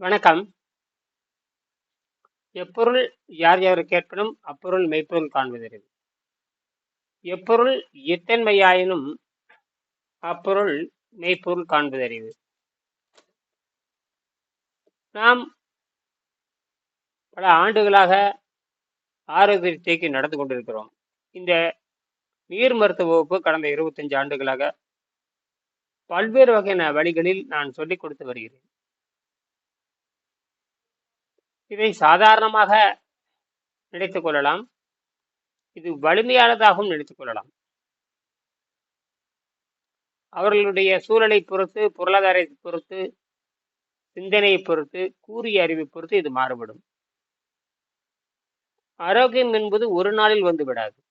வணக்கம். எப்பொருள் யார் யாவர் கேட்பினும் அப்பொருள் மெய்ப்பொருள் காண்பதறிவு. எப்பொருள் எத்தன்மையாயினும் அப்பொருள் மெய்ப்பொருள் காண்பதறிவு. நாம் பல ஆண்டுகளாக ஆரோக்கியத்தைக்கு நடந்து கொண்டிருக்கிறோம். இந்த நீர் மருத்துவ வகுப்பு கடந்த 25 ஆண்டுகளாக பல்வேறு வகையான வழிகளில் நான் சொல்லிக் கொடுத்து வருகிறேன். இதை சாதாரணமாக நினைத்துக் கொள்ளலாம். இது வலிமையானதாகவும் நினைத்துக் கொள்ளலாம். அவர்களுடைய சூழலை பொறுத்து, பொருளாதாரத்தை பொறுத்து, சிந்தனையை பொறுத்து, கூறிய அறிவை பொறுத்து இது மாறுபடும். ஆரோக்கியம் என்பது ஒரு நாளில் வந்து விடாது.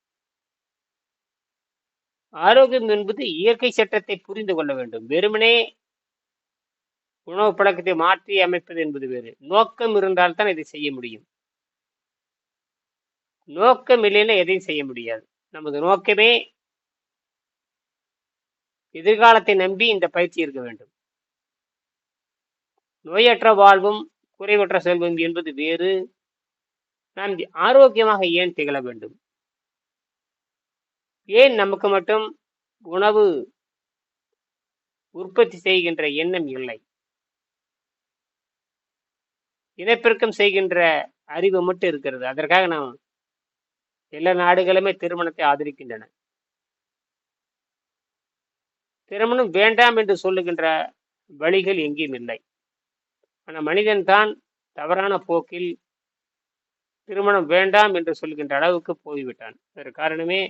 ஆரோக்கியம் என்பது இயற்கை சட்டத்தை புரிந்து கொள்ள வேண்டும். வெறுமனே உணவு பழக்கத்தை மாற்றி அமைப்பது என்பது வேறு. நோக்கம் இருந்தால் தான் இதை செய்ய முடியும். நோக்கம் இல்லைன்னா எதையும் செய்ய முடியாது. நமது நோக்கமே எதிர்காலத்தை நம்பி இந்த பயிற்சி இருக்க வேண்டும். நோயற்ற வாழ்வும், குறைவற்ற செல்வம் என்பது வேறு. நாம் ஆரோக்கியமாக ஏன் திகழ வேண்டும்? ஏன் நமக்கு மட்டும் உணவு உற்பத்தி செய்கின்ற எண்ணம் இல்லை? இனப்பெருக்கம் செய்கின்ற அறிவு மட்டும் இருக்கிறது. அதற்காக நாம் எல்லா நாடுகளுமே திருமணத்தை ஆதரிக்கின்றன. திருமணம் வேண்டாம் என்று சொல்லுகின்ற வழிகள் எங்கேயும் இல்லை. ஆனால் மனிதன் தான் தவறான போக்கில் திருமணம் வேண்டாம் என்று சொல்கின்ற அளவுக்கு போய்விட்டான். அதற்கு காரணமே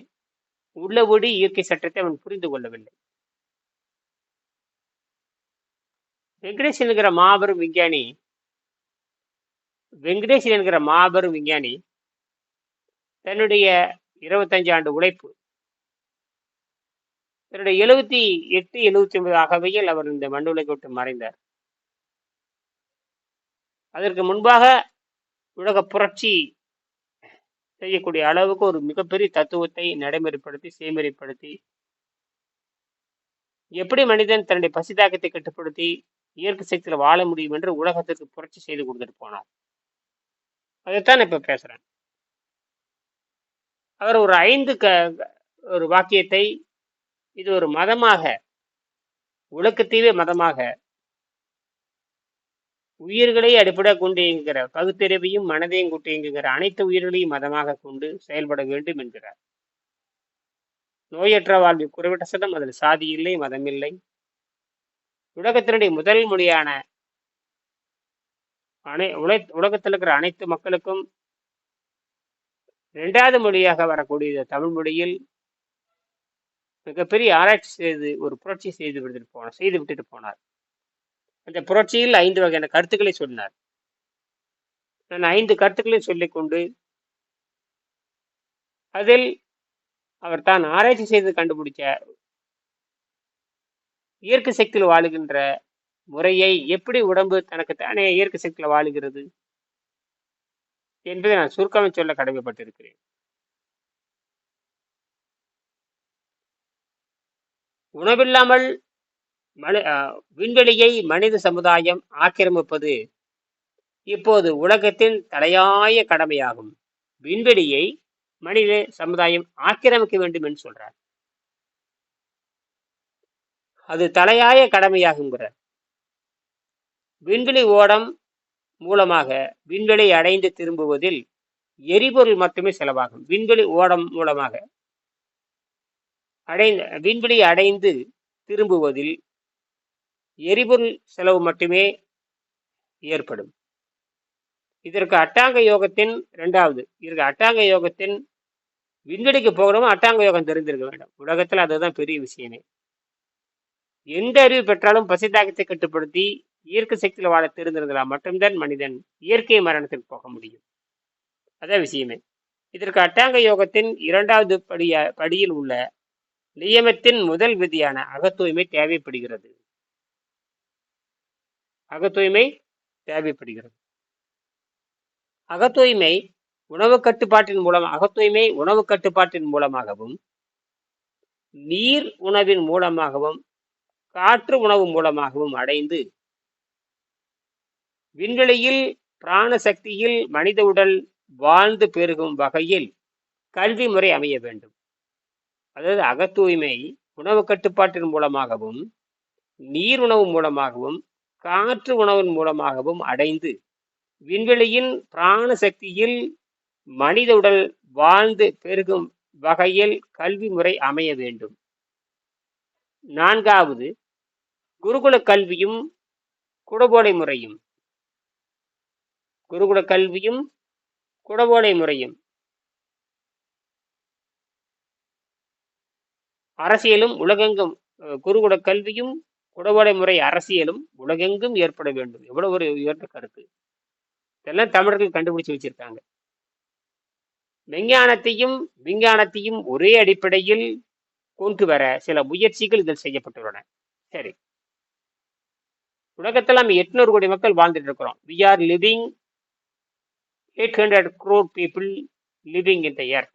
உள்ளபடி இயற்கை சட்டத்தை அவன் புரிந்து கொள்ளவில்லை. வெங்கடேஷ் என்கிற மாபெரும் விஞ்ஞானி வெங்கடேஷ் என்கிற மாபெரும் விஞ்ஞானி தன்னுடைய 25 ஆண்டு உழைப்பு தன்னுடைய 78, 79 அகவையில் அவர் இந்த மண்ணுலை விட்டு மறைந்தார். அதற்கு முன்பாக உலக புரட்சி செய்யக்கூடிய அளவுக்கு ஒரு மிகப்பெரிய தத்துவத்தை நடைமுறைப்படுத்தி, செய்முறைப்படுத்தி எப்படி மனிதன் தன்னுடைய பசிதாகத்தை கட்டுப்படுத்தி இயற்கை சக்தியில வாழ முடியும் என்று உலகத்திற்கு புரட்சி செய்து கொடுத்துட்டு போனார். அதைத்தான் இப்ப பேசுறேன். அவர் ஒரு ஐந்து க ஒரு வாக்கியத்தை இது ஒரு மதமாக உலகத்தீவே மதமாக உயிர்களை அடிப்படையாக கொண்டு இயங்குகிற பகுத்தறிவையும் மனதையும் கொண்டு இயங்குகிற அனைத்து உயிர்களையும் மதமாக கொண்டு செயல்பட வேண்டும் என்கிறார். நோயற்ற வாழ்வில் குறைவிட்ட செல்வம் அதில் சாதி இல்லை, மதம் இல்லை. உலகத்தினுடைய முதல் மொழியான அனை உலை உலகத்தில் இருக்கிற அனைத்து மக்களுக்கும் ரெண்டாவது மொழியாக வரக்கூடிய தமிழ் மொழியில் மிகப்பெரிய ஆராய்ச்சி செய்து ஒரு புரட்சி செய்து விட்டுட்டு போனார் செய்து விட்டுட்டு போனார். அந்த புரட்சியில் ஐந்து வகையான கருத்துக்களை சொன்னார். நான் ஐந்து கருத்துக்களையும் சொல்லிக்கொண்டு அதில் அவர் தான் ஆராய்ச்சி செய்து கண்டுபிடிச்ச இயற்கை சக்தியில் வாழுகின்ற முறையை எப்படி உடம்பு தனக்கு தானே இயற்கை சக்தியில் வாழுகிறது என்பதை நான் சுருக்கம் சொல்ல கடமைப்பட்டிருக்கிறேன். உணவில்லாமல் மனி விண்வெளியை மனித சமுதாயம் ஆக்கிரமிப்பது இப்போது உலகத்தின் தலையாய கடமையாகும். விண்வெளியை மனித சமுதாயம் ஆக்கிரமிக்க வேண்டும் என்று சொல்றார். அது தலையாய கடமையாகுங்கிறார். விண்வெளி ஓடம் மூலமாக விண்வெளி அடைந்து திரும்புவதில் எரிபொருள் மட்டுமே செலவாகும். விண்வெளி ஓடம் மூலமாக அடைந்த விண்வெளி அடைந்து திரும்புவதில் எரிபொருள் செலவு மட்டுமே ஏற்படும். இதற்கு அட்டாங்க யோகத்தின் ரெண்டாவது இதற்கு அட்டாங்க யோகத்தின் விண்வெளிக்கு போகணும் அட்டாங்க யோகம் தெரிந்திருக்க வேண்டும். உலகத்தில் அதுதான் பெரிய விஷயமே. எந்த அறிவு பெற்றாலும் பசி தாக்கத்தை கட்டுப்படுத்தி இயற்கை சக்தியில் வாழ தெரிந்திருந்தால் மட்டும்தான் மனிதன் இயற்கை மரணத்திற்கு போக முடியும். அதான் விஷயமே. இதற்கு அட்டாங்க யோகத்தின் இரண்டாவது படிய படியில் உள்ள நியமத்தின் முதல் விதியான அகத்தூய்மை தேவைப்படுகிறது. அகத்தூய்மை தேவைப்படுகிறது. அகத்தூய்மை உணவு கட்டுப்பாட்டின் மூலம் அகத்தூய்மை உணவு கட்டுப்பாட்டின் மூலமாகவும், நீர் உணவின் மூலமாகவும், காற்று உணவு மூலமாகவும் அடைந்து விண்வெளியில் பிராண சக்தியில் மனித உடல் வாழ்ந்து பெருகும் வகையில் கல்வி முறை அமைய வேண்டும். அதாவது அகத்தூய்மை உணவு கட்டுப்பாட்டின் மூலமாகவும் நீர் உணவு மூலமாகவும் காற்று உணவின் மூலமாகவும் அடைந்து விண்வெளியின் பிராண சக்தியில் மனித உடல் வாழ்ந்து பெருகும் வகையில் கல்வி முறை அமைய வேண்டும். நான்காவது குருகுல கல்வியும் குடபோடை முறையும். குருகுல கல்வியும் குடபோடை முறையும். அரசியலும் உலகெங்கும் குருகுல கல்வியும் குடவோடை முறை அரசியலும் உலகெங்கும் ஏற்பட வேண்டும். எவ்வளவு ஒரு உயர்ந்த கருத்து. இதெல்லாம் தமிழர்கள் கண்டுபிடிச்சு வச்சிருக்காங்க. விஞ்ஞானத்தையும் விஞ்ஞானத்தையும் ஒரே அடிப்படையில் கொண்டு வர சில முயற்சிகள் இதில் செய்யப்பட்டுள்ளன. சரி. உலகத்தில் நம்ம எட்நூறு கோடி மக்கள் வாழ்ந்துட்டு இருக்கிறோம். We are living 800 crore people living in the earth.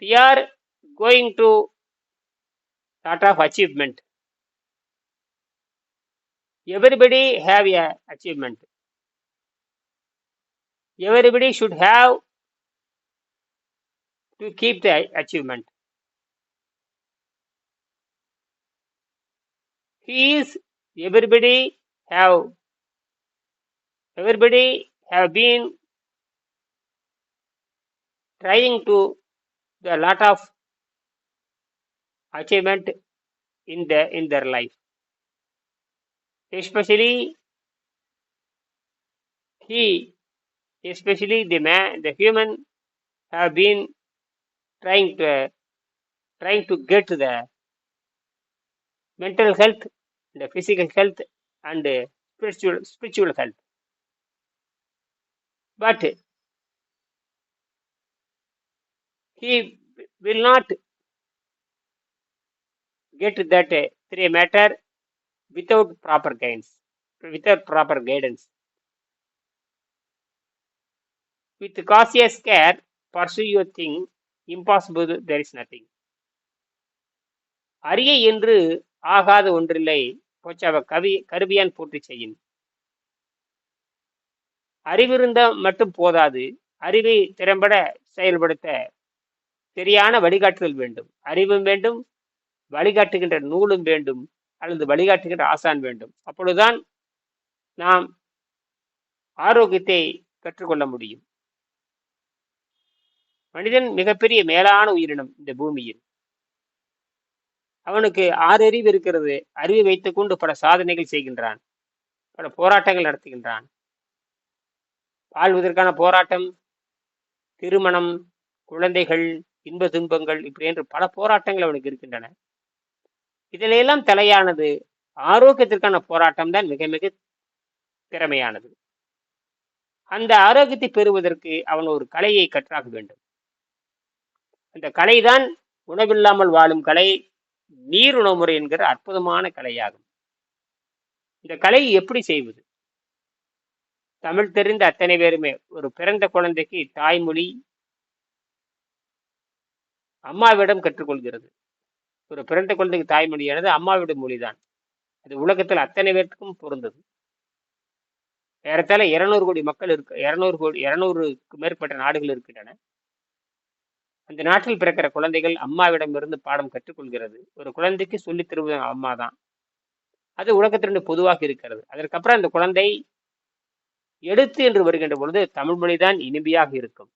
They are going to lot of achievement. Everybody have a achievement. Everybody should have to keep the achievement. He is everybody have everybody have been trying to the lot of achievement in the in their life. Especially he especially the man the human have been trying to trying to get the mental health the physical health and uh, spiritual spiritual health but he will not get that uh, three matter without proper guidance without proper guidance with cautious care pursue your thing impossible there is nothing அரிய என்று ஆகாத ஒன்றில்லை போச்சாவ கவி கருவியான் போற்றி செய்யின் அறிவிருந்த மட்டும் போதாது அறிவை திறம்பட செயல்படுத்த சரியான வழிகாட்டுதல் வேண்டும். அறிவும் வேண்டும் வழிகாட்டுகின்ற நூலும் வேண்டும் அல்லது வழிகாட்டுகின்ற ஆசான் வேண்டும். அப்பொழுதுதான் நாம் ஆரோக்கியத்தை கற்றுக்கொள்ள முடியும். மனிதன் மிகப்பெரிய மேலான உயிரினம் இந்த பூமியில். அவனுக்கு ஆறு அறிவு இருக்கிறது. அறிவை வைத்துக்கொண்டு பல சாதனைகள் செய்கின்றான். பல போராட்டங்கள் நடத்துகின்றான். வாழ்வதற்கான போராட்டம் திருமணம் குழந்தைகள் இன்ப துன்பங்கள் இப்படி என்று பல போராட்டங்கள் அவனுக்கு இருக்கின்றன. இதிலெல்லாம் தலையானது ஆரோக்கியத்திற்கான போராட்டம் தான் மிக மிக திறமையானது. அந்த ஆரோக்கியத்தை பெறுவதற்கு அவன் ஒரு கலையை கற்றாக வேண்டும். அந்த கலைதான் உணவில்லாமல் வாழும் கலை நீர் உணவு முறை என்கிற அற்புதமான கலையாகும். இந்த கலையை எப்படி செய்வது? தமிழ் தெரிந்த அத்தனை பேருமே ஒரு பிறந்த குழந்தைக்கு தாய்மொழி அம்மாவிடம் கற்றுக்கொள்கிறது. ஒரு பிறந்த குழந்தைக்கு தாய்மொழியானது அம்மாவிட மொழிதான். அது உலகத்தில் அத்தனை பேருக்கும் பொருந்தது. ஏறத்தாழ இருநூறு கோடி மக்கள் இருக்கு இருநூறு கோடி இருநூறுக்கு மேற்பட்ட நாடுகள் இருக்கின்றன. அந்த நாட்டில் பிறக்கிற குழந்தைகள் அம்மாவிடமிருந்து பாடம் கற்றுக்கொள்கிறது. ஒரு குழந்தைக்கு சொல்லித் தருவது அம்மா தான் அது உலகத்திலிருந்து பொதுவாக இருக்கிறது. அதற்கப்புறம் அந்த குழந்தை எடுத்து என்று வருகின்ற பொழுது தமிழ் மொழிதான் இனிமையாக இருக்கும்.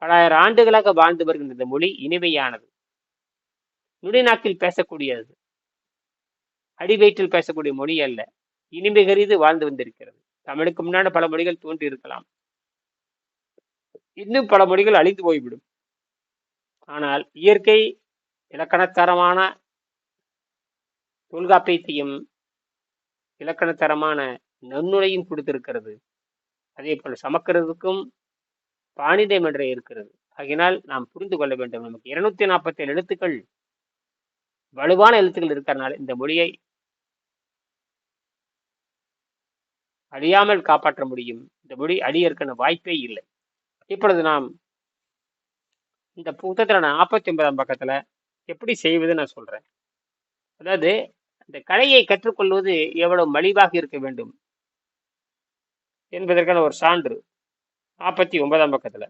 பலாயிரம் ஆண்டுகளாக வாழ்ந்து வருகின்ற இந்த மொழி இனிமையானது. நுடிநாக்கில் பேசக்கூடியது. அடிவயிற்றில் பேசக்கூடிய மொழி அல்ல. இனிமை கருது வாழ்ந்து வந்திருக்கிறது. தமிழுக்கு முன்னாடி பல மொழிகள் தோன்றி இருக்கலாம். இன்னும் பல மொழிகள் அழிந்து போய்விடும். ஆனால் இயற்கை இலக்கணத்தரமான தொல்காப்பியத்தையும் இலக்கணத்தரமான நன்னுரையும் கொடுத்திருக்கிறது. அதே போல் சமக்கிறதுக்கும் பாணிதம் என்ற இருக்கிறது. ஆகினால் நாம் புரிந்து கொள்ள வேண்டும் நமக்கு. இருநூத்தி நாற்பத்தி ஏழு எழுத்துக்கள். வலுவான எழுத்துக்கள் இருக்கிறனால இந்த மொழியை அழியாமல் காப்பாற்ற முடியும். இந்த மொழி அழியற்கான வாய்ப்பே இல்லை. இப்பொழுது நாம் இந்த புத்தகத்தில் நான் நாற்பத்தி ஒன்பதாம் பக்கத்துல எப்படி செய்வது நான் சொல்றேன். அதாவது இந்த கலையை கற்றுக்கொள்வது எவ்வளவு மலிவாக இருக்க வேண்டும். என்பதற்கான ஒரு சான்று. நாற்பத்தி ஒன்பதாம் பக்கத்துல.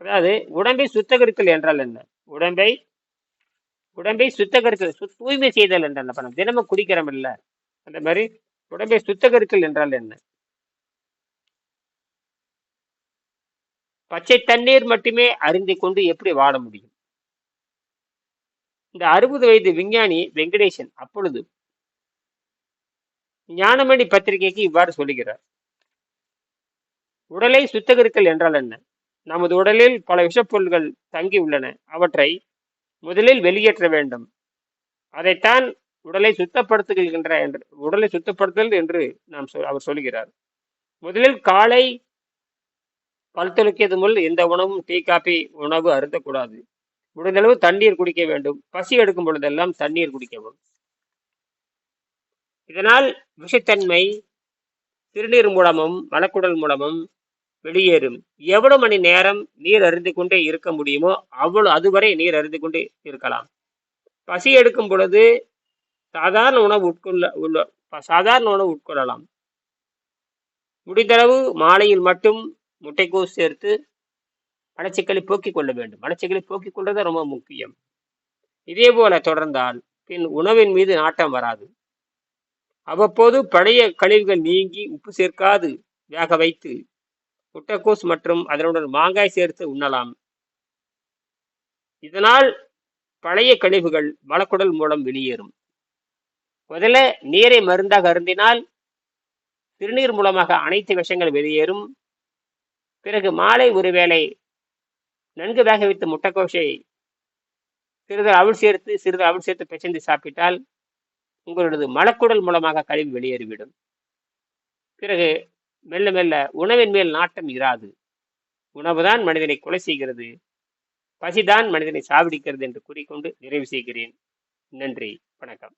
அதாவது உடம்பை சுத்தகரித்தல் என்றால் என்ன? உடம்பை உடம்பை சுத்தகரித்தல் தூய்மை செய்தல் என்றால் என்ன? தினமும் குடிக்கிறோம் இல்ல. அந்த மாதிரி உடம்பை சுத்தகரித்தல் என்றால் என்ன? பச்சை தண்ணீர் மட்டுமே அறிந்து கொண்டு எப்படி வாழ முடியும்? இந்த அறுபது வயது விஞ்ஞானி வெங்கடேசன் அப்பொழுது ஞானமணி பத்திரிகைக்கு இவ்வாறு சொல்லுகிறார். உடலை சுத்தகரித்தல் என்றால் என்ன? நமது உடலில் பல விஷப்பொருள்கள் தங்கி உள்ளன. அவற்றை முதலில் வெளியேற்ற வேண்டும். அதைத்தான் உடலை சுத்தப்படுத்துகின்ற என்று உடலை சுத்தப்படுத்தல் என்று நாம் அவர் சொல்கிறார் முதலில் காலை பல் துலக்கியது எந்த உணவும் டீ காபி உணவு அருந்தக்கூடாது. முடிந்தளவு தண்ணீர் குடிக்க வேண்டும். பசி எடுக்கும் பொழுதெல்லாம் தண்ணீர் குடிக்கவும். இதனால் விஷத்தன்மை சிறுநீர் மூலமும் மலக்குடல் மூலமும் வெளியேறும். எவ்வளவு மணி நேரம் நீர் அருந்து கொண்டே இருக்க முடியுமோ அவ்வளவு அதுவரை நீர் அருந்து கொண்டே இருக்கலாம். பசி எடுக்கும் பொழுது சாதாரண உணவு உட்கொள்ள உள்ள சாதாரண உணவு உட்கொள்ளலாம். முடிந்தளவு மாலையில் மட்டும் முட்டைக்கோஸ் சேர்த்து மலச்சிக்கலை போக்கிக் கொள்ள வேண்டும். மலச்சிக்கலை போக்கிக் கொள்வது ரொம்ப முக்கியம். இதே போல தொடர்ந்தால் பின் உணவின் மீது நாட்டம் வராது. அவ்வப்போது பழைய கழிவுகள் நீங்கி உப்பு சேர்க்காது. வேக வைத்து முட்டைக்கோஸ் மற்றும் அதனுடன் மாங்காய் சேர்த்து உண்ணலாம். இதனால் பழைய கழிவுகள் மலக்குடல் மூலம் வெளியேறும். முதல்ல நீரை மருந்தாக அருந்தினால் சிறுநீர் மூலமாக அனைத்து விஷங்கள் வெளியேறும். பிறகு மாலை ஒருவேளை நன்கு வேக வைத்த முட்டைக்கோஷை சிறிது அவிழ் சேர்த்து சிறிது அவிழ் சேர்த்து பிசைந்து சாப்பிட்டால் உங்களது மலக்குடல் மூலமாக கழிவு வெளியேறிவிடும். பிறகு மெல்ல மெல்ல உணவின் மேல் நாட்டம் இராது. உணவுதான் மனிதனை கொலை செய்கிறது. பசிதான் மனிதனை சாவடிக்கிறது என்று கூறிக்கொண்டு நிறைவு செய்கிறேன். நன்றி. வணக்கம்.